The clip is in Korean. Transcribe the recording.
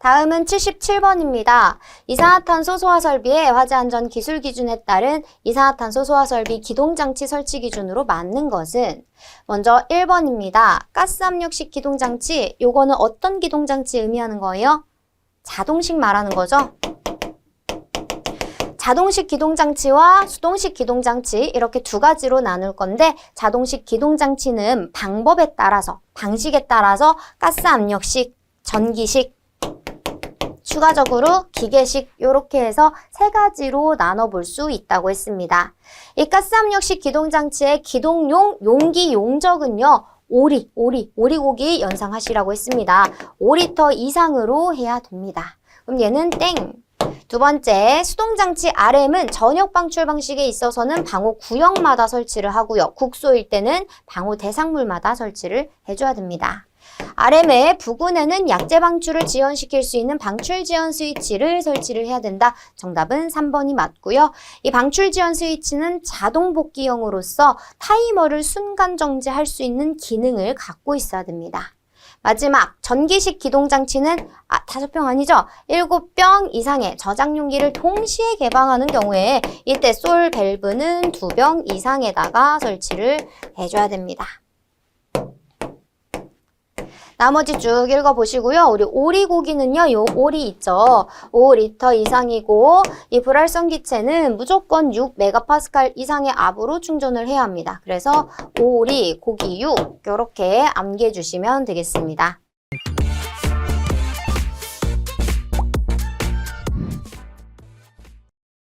다음은 77번입니다. 이산화탄소 소화 설비의 화재 안전 기술 기준에 따른 이산화탄소 소화 설비 기동 장치 설치 기준으로 맞는 것은 먼저 1번입니다. 가스 압력식 기동 장치. 요거는 어떤 기동 장치 의미하는 거예요? 자동식 말하는 거죠? 자동식 기동장치와 수동식 기동장치 이렇게 두 가지로 나눌 건데 자동식 기동장치는 방법에 따라서 방식에 따라서 가스 압력식, 전기식, 추가적으로 기계식 이렇게 해서 세 가지로 나눠볼 수 있다고 했습니다. 이 가스 압력식 기동장치의 기동용 용기 용적은요. 오리, 오리, 오리고기 연상하시라고 했습니다. 5리터 이상으로 해야 됩니다. 그럼 얘는 땡. 두 번째, 수동장치 RM은 전역 방출 방식에 있어서는 방호 구역마다 설치를 하고요. 국소일 때는 방호 대상물마다 설치를 해줘야 됩니다. RM의 부근에는 약재 방출을 지연시킬 수 있는 방출 지연 스위치를 설치를 해야 된다. 정답은 3번이 맞고요. 이 방출 지연 스위치는 자동 복귀형으로서 타이머를 순간 정지할 수 있는 기능을 갖고 있어야 됩니다. 마지막 전기식 기동장치는 아, 다섯 병 아니죠? 일곱 병 이상의 저장 용기를 동시에 개방하는 경우에 이때 솔 밸브는 두병 이상에다가 설치를 해줘야 됩니다. 나머지 쭉 읽어보시고요. 우리 오리고기는요, 요 오리 있죠. 5리터 이상이고, 이 불활성 기체는 무조건 6메가파스칼 이상의 압으로 충전을 해야 합니다. 그래서 오리, 고기 6, 이렇게 암기해 주시면 되겠습니다.